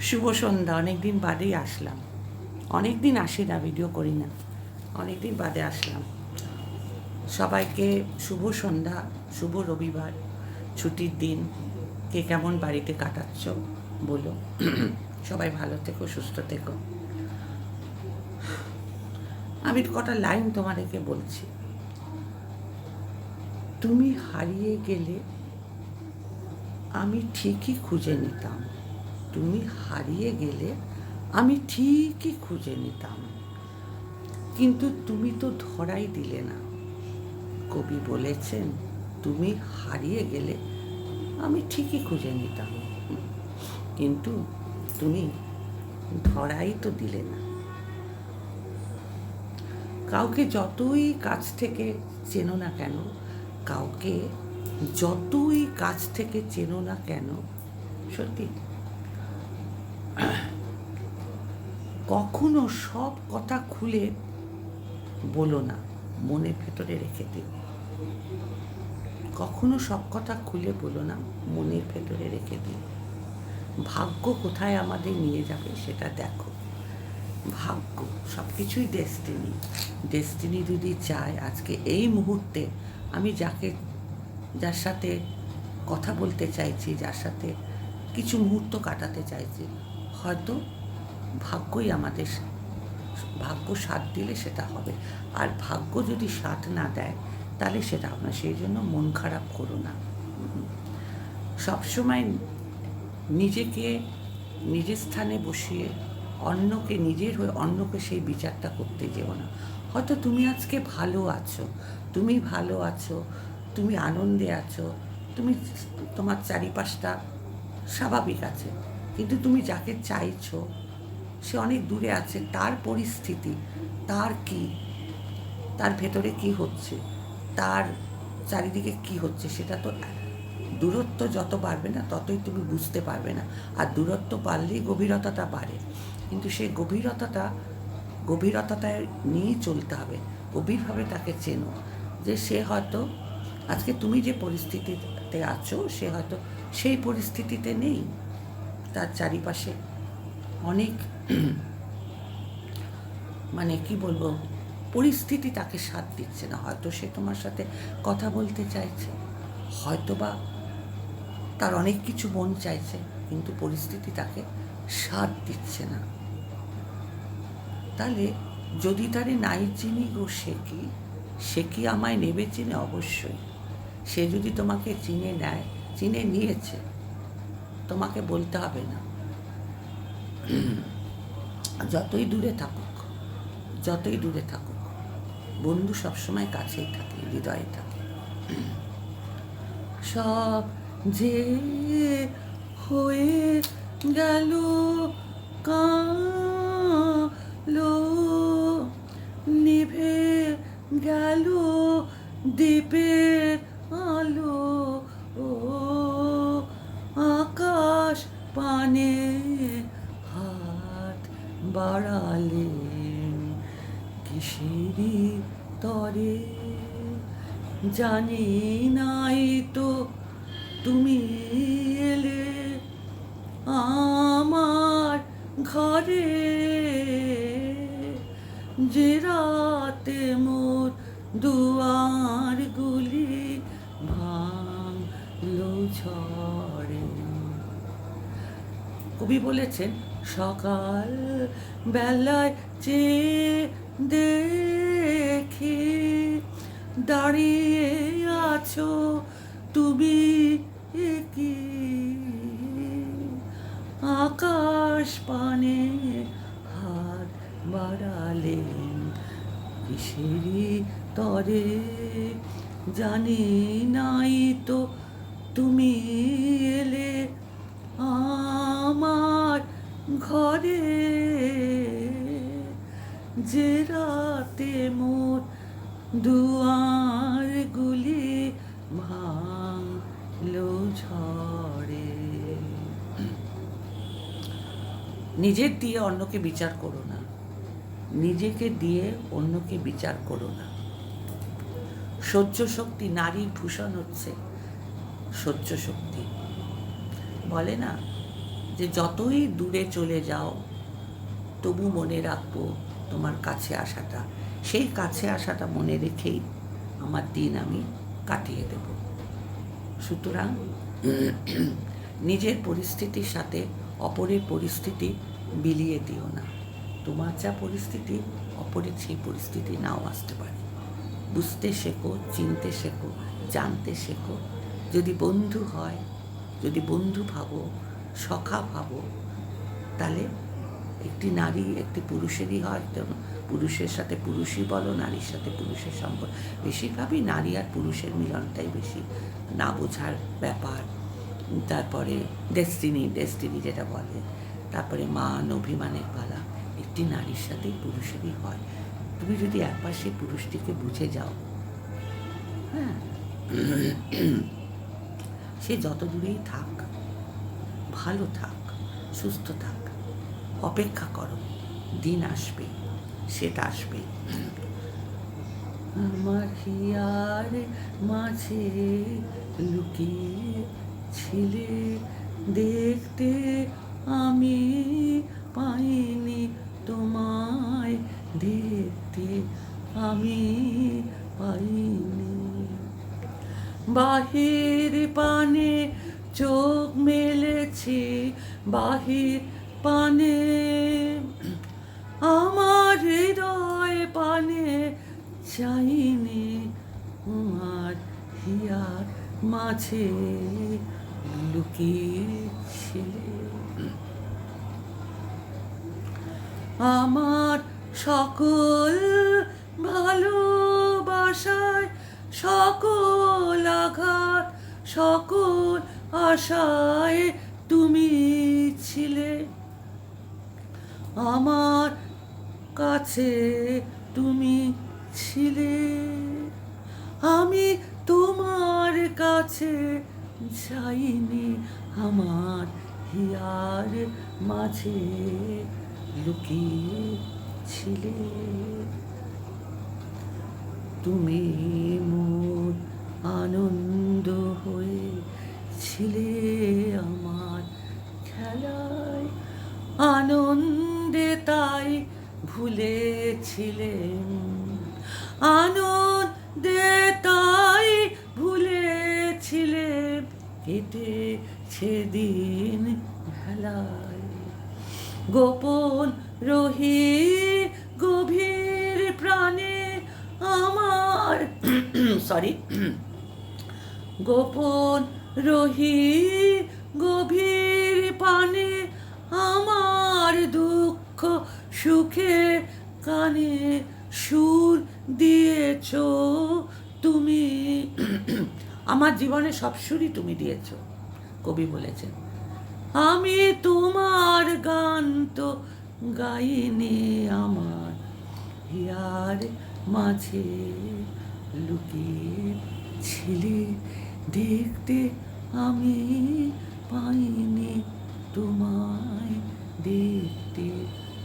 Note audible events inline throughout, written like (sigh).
শুভ সন্ধ্যা অনেক দিন বাদেই আসলাম। অনেক দিন আসি না ভিডিও করি না। অনেক দিন বাদে আসলাম। সবাইকে শুভ সন্ধ্যা, শুভ রবিবার, ছুটির দিন। কে কেমন বাড়িতে কাটাচ্ছ বলো। সবাই ভালো থেকো, সুস্থ থেকো। আমি কটা লাইন তোমাদেরকে বলছি। তুমি হারিয়ে গেলে আমি ঠিকই খুঁজে নিতাম। তুমি হারিয়ে গেলে আমি ঠিকই খুঁজে নিতাম। কিন্তু তুমি তো ধরাই দিলে না। কবি বলেছেন, তুমি হারিয়ে গেলে আমি ঠিকই খুঁজে নিতাম। কিন্তু তুমি ধরাই তো দিলে না। কাউকে যতই কাছ থেকে চেনো না কেন, কাউকে যতই কাছ থেকে চেনো না কেন, সত্যি কখনো সব কথা খুলে বলো না, মনের ভেতরে রেখে দিও। কখনো সব কথা খুলে বলো না, মনের ভেতরে রেখে দিও। ভাগ্য কোথায় আমাদের নিয়ে যাবে সেটা দেখো। ভাগ্য সব কিছুই ডেস্টিনি ডেস্টিনি যদি চায় আজকে এই মুহূর্তে আমি যাকে, যার সাথে কথা বলতে চাইছি, যার সাথে কিছু মুহূর্ত কাটাতে চাইছি হয়তো ভাগ্যই আমাদের ভাগ্য সাথ দিলে সেটা হবে। আর ভাগ্য যদি সাথ না দেয়, তাহলে সেটা না। সেই জন্য মন খারাপ করো না। সবসময় নিজেকে, নিজের স্থানে বসিয়ে অন্যকে, নিজের হয়ে অন্যকে সেই বিচারটা করতে যেও না। হয়তো তুমি আজকে ভালো আছো, তুমি ভালো আছো, তুমি আনন্দে আছো, তুমি তোমার চারিপাশটা স্বাভাবিক আছে। কিন্তু তুমি যাকে চাইছো, সে অনেক দূরে আছে, তার পরিস্থিতি, তার কি, তার ভেতরে কি হচ্ছে, তার চারিদিকে কি হচ্ছে, সেটা তো দূরত্ব যত বাড়বে না, ততই তুমি বুঝতে পারবে না। আর দূরত্ব বাড়লেই গভীরতাটা বাড়ে। কিন্তু সেই গভীরতাটা গভীরতাটা নিয়েই চলতে হবে। গভীরভাবে তাকে চেনো যে সে হয়তো আজকে তুমি যে পরিস্থিতিতে আছো, সে হয়তো সেই পরিস্থিতিতে নেই। তার চারিপাশে অনেক মানে কি বলব, পরিস্থিতি তাকে সাথ দিচ্ছে না। হয়তো সে তোমার সাথে কথা বলতে চাইছে হয়তো বা তার অনেক কিছু মন চাইছে, কিন্তু পরিস্থিতি তাকে সাথ দিচ্ছে না। তাহলে যদি তারে নাই চিনি গো সে কি? সে কি আমায় নেবে চিনে? অবশ্যই। সে যদি তোমাকে চিনে নেয়, চিনে নিয়েছে তোমাকে বলতে হবে না। যতই দূরে থাকুক, যতই দূরে থাকুক, বন্ধু সবসময় কাছেই থাকে, হৃদয়ে থাকে। সব যে হয়ে গেল কালো, নিভে গেল দ্বীপের আলো। বাড়ালেন কিসেরই তরে? জানি নাই তো তুমি এলে আমার ঘরে। যে রাতে মোর দুয়ার গুলি ভাঙলো ঝড়ে। কবি বলেছেন সকাল বেলায় চেয়ে দেখি দাঁড়িয়ে আছো তুমি কি? আকাশ পানে হাত বাড়ালেন কিসেরই তরে। জানি নাই তো তুমি দুয়ার গুলি ভাঙলো ঝড়ে। নিজের দিয়ে অন্যকে বিচার করো না। নিজেকে দিয়ে অন্যকে বিচার করো না। সহ্য শক্তি নারীর ভূষণ হচ্ছে সহ্য শক্তি। বলে না যে যতই দূরে চলে যাও, তবু মনে রাখব তোমার কাছে আসাটা। সেই কাছে আসাটা মনে রেখেই আমার দিন আমি কাটিয়ে দেব। সুতরাং নিজের পরিস্থিতির সাথে অপরের পরিস্থিতি বিলিয়ে দিও না। তোমার যা পরিস্থিতি, অপরের সেই পরিস্থিতি নাও আসতে পারে। বুঝতে শেখো, চিনতে শেখো, জানতে শেখো। যদি বন্ধু হয়, যদি বন্ধু ভাবো, সখা ভাবো, তাহলে একটি নারী একটি পুরুষেরই হয় পুরুষের সাথে পুরুষই বলো, নারীর সাথে পুরুষের সম্পর্ক। বেশিরভাগই নারী আর পুরুষের মিলনটাই বেশি। না বোঝার ব্যাপার। তারপরে ডেস্টিনি ডেস্টিনি যেটা বলে। তারপরে মান, অভিমানের পালা। একটি নারীর সাথেই পুরুষেরই হয়। তুমি যদি একবার সেই পুরুষটিকে বুঝে যাও হ্যাঁ? সে যত দূরেই থাক, ভালো থাক, সুস্থ থাক, অপেক্ষা করো, দিন আসবে। সেটা আসবে। আমার হিয়ার মাঝে লুকিয়ে ছিলে দেখতে আমি পাইনি তোমায়, দেখতে আমি পাইনি। বাহির পানে চোখ মেলেছি, বাহির পানে আমার হৃদয় পানে চাইনি তোমার হিয়ার মাঝে লুকিয়েছিলে আমার সকল ভালোবাসায় সকল আঘাত, সকল আশায় তুমি ছিলে। আমার কাছে তুমি ছিলে। আমি তোমার কাছে যাইনি আমার হিয়ার মাঝে লুকিয়ে ছিলে তুমি মোর আনন্দ হয়ে ছিলে আমার খেলায় ভুলেছিলেন। আনন্দে তাই ভুলেছিলেন। কেটেছে দিন ভেলায় গোপন রহি গভীর প্রাণে আমার (clears throat) সরি গোপন রহি গভীর পানে আমার দুঃখ সুখে কানে সুর দিয়েছ তুমি। আমার জীবনে সব সুরই তুমি দিয়েছ, কবি বলেছেন। আমি তোমার গান তো গাইনি আমার, হিয়ার মাঝে লুকিয়ে ছিলে দেখতে আমি পাইনি তোমায়, দেখতে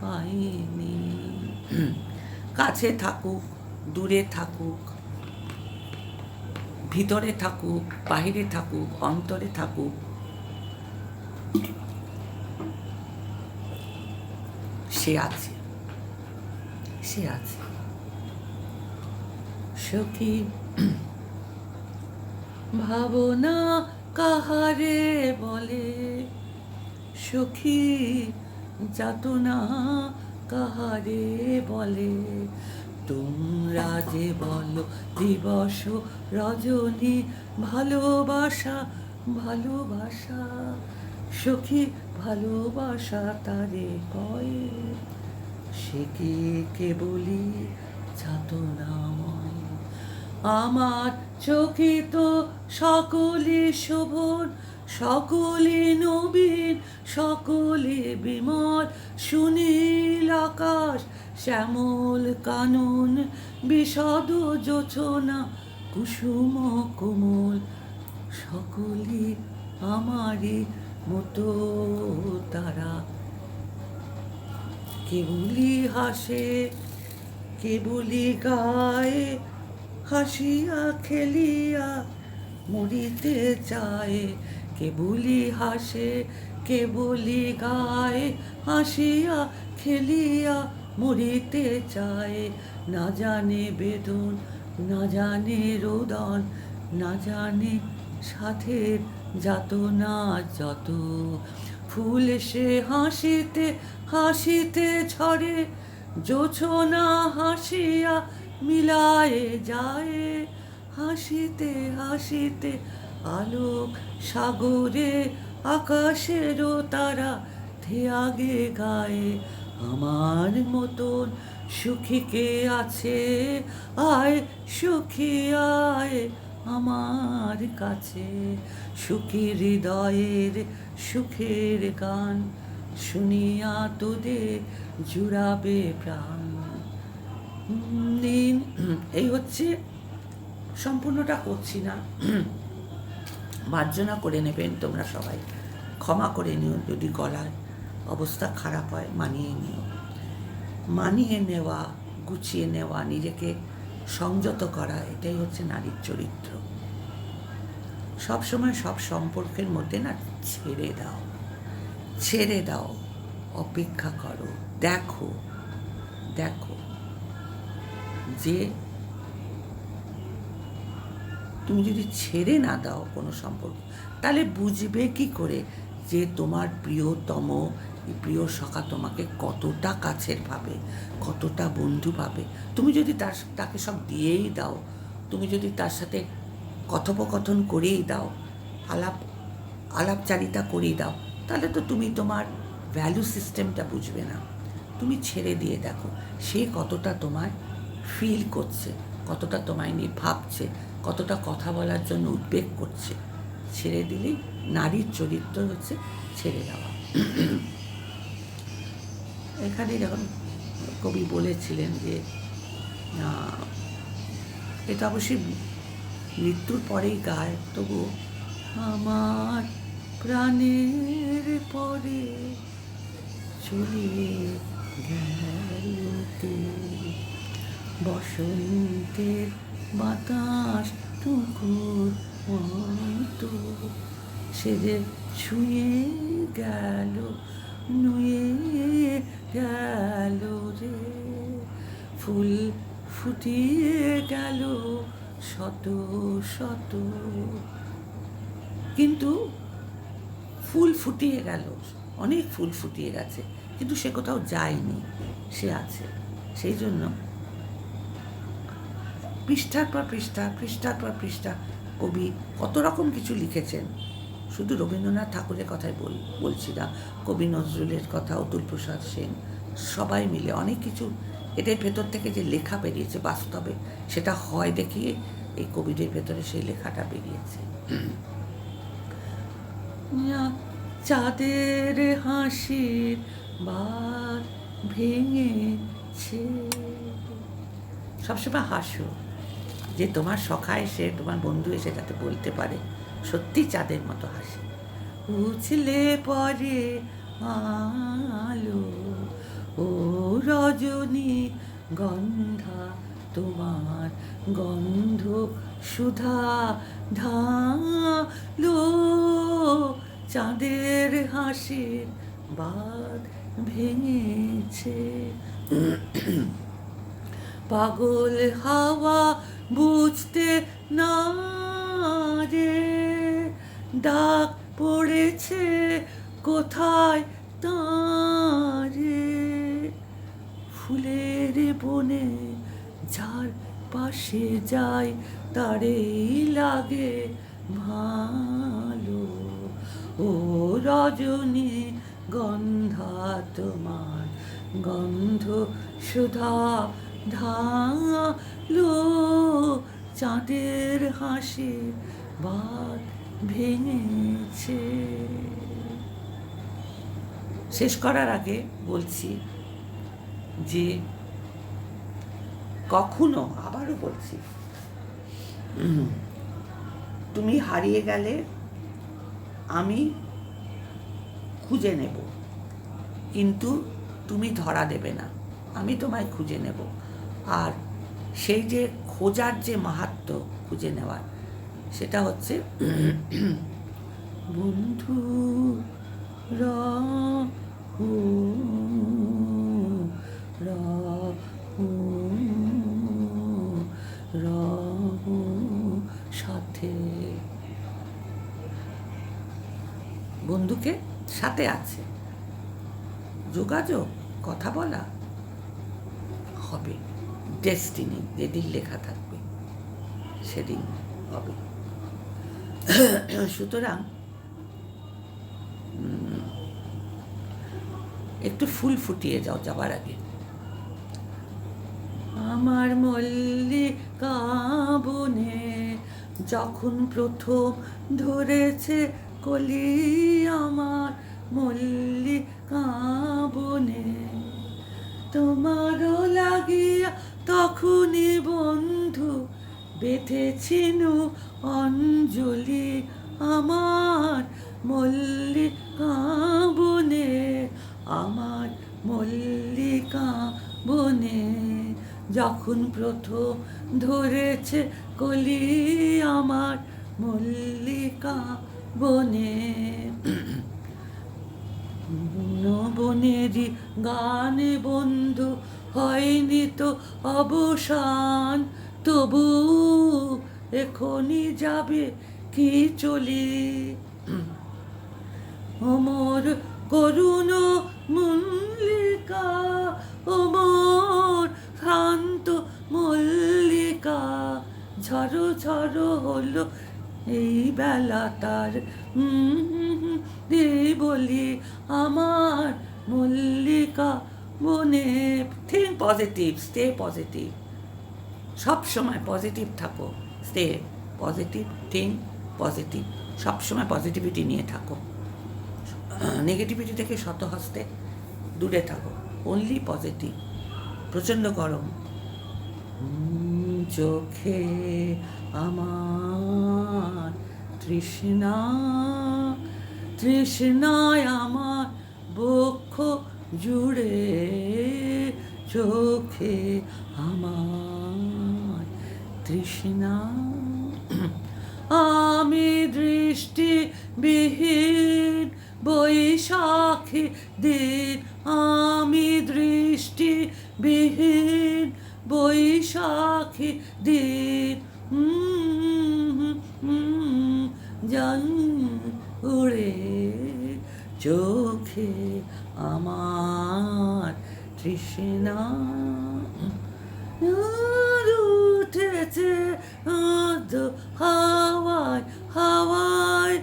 পাইনি। কাছে থাকুক, দূরে থাকুক, ভিতরে থাকুক বাহিরে থাকুক, অন্তরে থাকুক। সে আছে। সে আছে। সখী, ভাবনা কাহারে বলে? সখী যাতনা কাহারে বলে তোমরা যে বলো দিবস রজনী ভালোবাসা ভালোবাসা সখী ভালোবাসা তারে কয় সে কি কেবলি যাতনাময় আমার চোখে তো সকলে শোভন সকলে নবীন, সকলে বিমল, সুনীল আকাশ, শ্যামল কানন, বিষদ যোচনা কুসুম কোমল, সকলে আমারই মতো তারা। কেবলি হাসে কেবলি গায়ে, হাসিয়া খেলিয়া মরিতে চায় কেবলি হাসে কেবলি গায়ে, হাসিয়া খেলিয়া মরিতে চায়। না জানে বেদন, না জানে রোদন, না জানে সাথের যাতনা যত। ফুল সে হাসিতে হাসিতে ঝরে, জোছনা হাসিয়া মিলায়ে যায়। হাসিতে হাসিতে আলোক সাগরে, আকাশেরও তারা ধেয়াগে গায়ে। আমার মতন সুখী কে আছে? আয় সুখী, আয় আমার কাছে। সুখী হৃদয়ের সুখের গান শুনিয়া তোদের জুড়াবে প্রাণ। এই হচ্ছে, সম্পূর্ণটা করছি না। মার্জনা করে নেবেন তোমরা সবাই। ক্ষমা করে নিও যদি গলার অবস্থা খারাপ হয়, মানিয়ে নিও। মানিয়ে নেওয়া, গুছিয়ে নেওয়া, নিজেকে সংযত করা, এটাই হচ্ছে নারীর চরিত্র। সবসময় সব সম্পর্কের মধ্যে না ছেড়ে দাও। ছেড়ে দাও। অপেক্ষা করো। দেখো। দেখো। যে তুমি যদি ছেড়ে না দাও কোনো সম্পর্ক, তাহলে বুঝবে কি করে যে তোমার প্রিয়তম প্রিয় সখা তোমাকে কতটা কাছের ভাবে, কতটা বন্ধু ভাবে। তুমি যদি তার তাকে সব দিয়েই দাও, তুমি যদি তার সাথে কথোপকথন করেই দাও, আলাপ, আলাপচারিতা করেই দাও, তাহলে তো তুমি তোমার ভ্যালু সিস্টেমটা বুঝবে না। তুমি ছেড়ে দিয়ে দেখো, সে কতটা তোমায় ফিল করছে, কতটা তোমায় নিয়ে ভাবছে কতটা কথা বলার জন্য উদ্বেগ করছে। ছেড়ে দিলেই নারীর চরিত্র হচ্ছে ছেড়ে দেওয়া। এখানে যখন কবি বলেছিলেন যে এটা অবশ্যই মৃত্যুর পরেই গায়, তবু আমার প্রাণের পরে চলে গেলতে বসন্তের বাতাস টুকুর মতো সে যে ছুঁয়ে গেল, নুয়ে গেল রে ফুল ফুটিয়ে গেল শত শত। কিন্তু ফুল ফুটিয়ে গেল, অনেক ফুল ফুটিয়ে গেছে, কিন্তু সে কোথাও যায়নি, সে আছে। সেই জন্য পৃষ্ঠার পর পৃষ্ঠা, পৃষ্ঠার পর পৃষ্ঠা। কবি কত রকম কিছু লিখেছেন। শুধু রবীন্দ্রনাথ ঠাকুরের কথাই বল, বলছি না। কবি নজরুলের কথা, অতুল প্রসাদ সেন, সবাই মিলে অনেক কিছু। এদের ভেতর থেকে যে লেখা বেরিয়েছে বাস্তবে, সেটা হয় দেখিয়ে এই কবিদের ভেতরে সেই লেখাটা বেরিয়েছে। চাঁদের হাসির বার ভেঙেছে। সবসময় হাসো। যে তোমার সখা এসে, তোমার বন্ধু এসে যাতে বলতে পারে, সত্যি চাঁদের মতো হাসি। উছলে পরে আলো ও রজনী গন্ধা তোমার গন্ধ সুধা ঢালো চাঁদের হাসির বাদ ভেঙেছে। পাগল হাওয়া বুঝতে না রে ডাক পড়েছে কোথায় তারে ফুলের বনে যার পাশে যাই তারেই লাগে ভালো। ও রজনী গন্ধা তোমার গন্ধ সুধা ঢালো চাঁদের হাসি বাদ ভেঙেছে। শেষ করার আগে বলছি যে কখনো, আবারও বলছি তুমি হারিয়ে গেলে আমি খুঁজে নেব। কিন্তু তুমি ধরা দেবে না। আমি তোমায় খুঁজে নেব। আর সেই যে খোঁজার যে মাহাত্ম খুঁজে নেওয়ার, সেটা হচ্ছে, বন্ধু রাহু সাথে। বন্ধুকে সাথে আছে। যোগাযোগ, কথা বলা হবে। ডেস্টিনি যেদিন লেখা থাকবে, সেদিন হবে। সুতরাং একটু ফুল ফুটিয়ে যাও যাবার আগে। আমার মল্লিকা বনে যখন প্রথম ধরেছে কলি, আমার মল্লিকা তখনই বন্ধু বেঁধেছিনু অঞ্জলি আমার মল্লিকা বনে, আমার মল্লিকা বনে। যখন প্রথম ধরেছে কলি আমার মল্লিকা বনে। (clears throat) বনেরই গানে বন্ধু হয়নি তো অবসান, তবু এখনই যাবে কি চলি? অমর করুণ মল্লিকা অমর শান্ত মল্লিকা, ঝড়ো ঝড়ো হলো এই বেলা তার। বলি আমার মল্লিকা মনে থিঙ্ক পজিটিভ স্টে পজিটিভ সব সময় পজিটিভ থাকো স্টে পজিটিভ থিঙ্ক পজিটিভ সব সময় পজিটিভিটি নিয়ে থাকো। নেগেটিভিটি থেকে শত হস্তে দূরে থাকো। অনলি পজিটিভ প্রচণ্ড গরম। চোখে আমার তৃষ্ণা, তৃষ্ণায় আমার বক্ষ জুড়ে চোখে আমার তৃষ্ণা। আমি দৃষ্টি বিহীন বৈশাখী দিন। আমি দৃষ্টি বিহীন বৈশাখী দিন। জান উড়ে চোখে আমার তৃষ্ণা উঠেছে হাওয়ায় হাওয়ায়।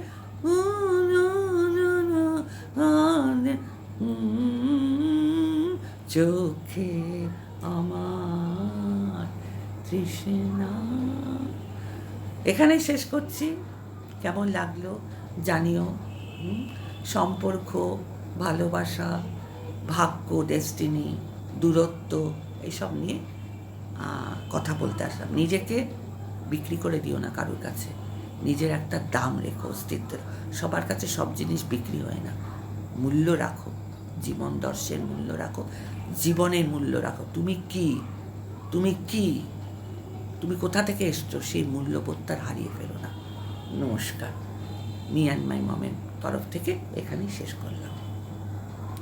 চোখে আমার তৃষ্ণা। এখানেই শেষ করছি। কেমন লাগল জানিও। সম্পর্ক ভালোবাসা, ভাগ্য ডেস্টিনি দূরত্ব এইসব নিয়ে কথা বলতে আসলাম। নিজেকে বিক্রি করে দিও না কারোর কাছে। নিজের একটা দাম রেখো, অস্তিত্ব সবার কাছে সব জিনিস বিক্রি হয় না। মূল্য রাখো। জীবন দর্শের মূল্য রাখো। জীবনের মূল্য রাখো। তুমি কি? তুমি কি? তুমি কোথা থেকে এসছো? সেই মূল্যবোধটা আর হারিয়ে ফেলো না। নমস্কার। মি অ্যান্ড মাই মমের তরফ থেকে এখানেই শেষ করলাম।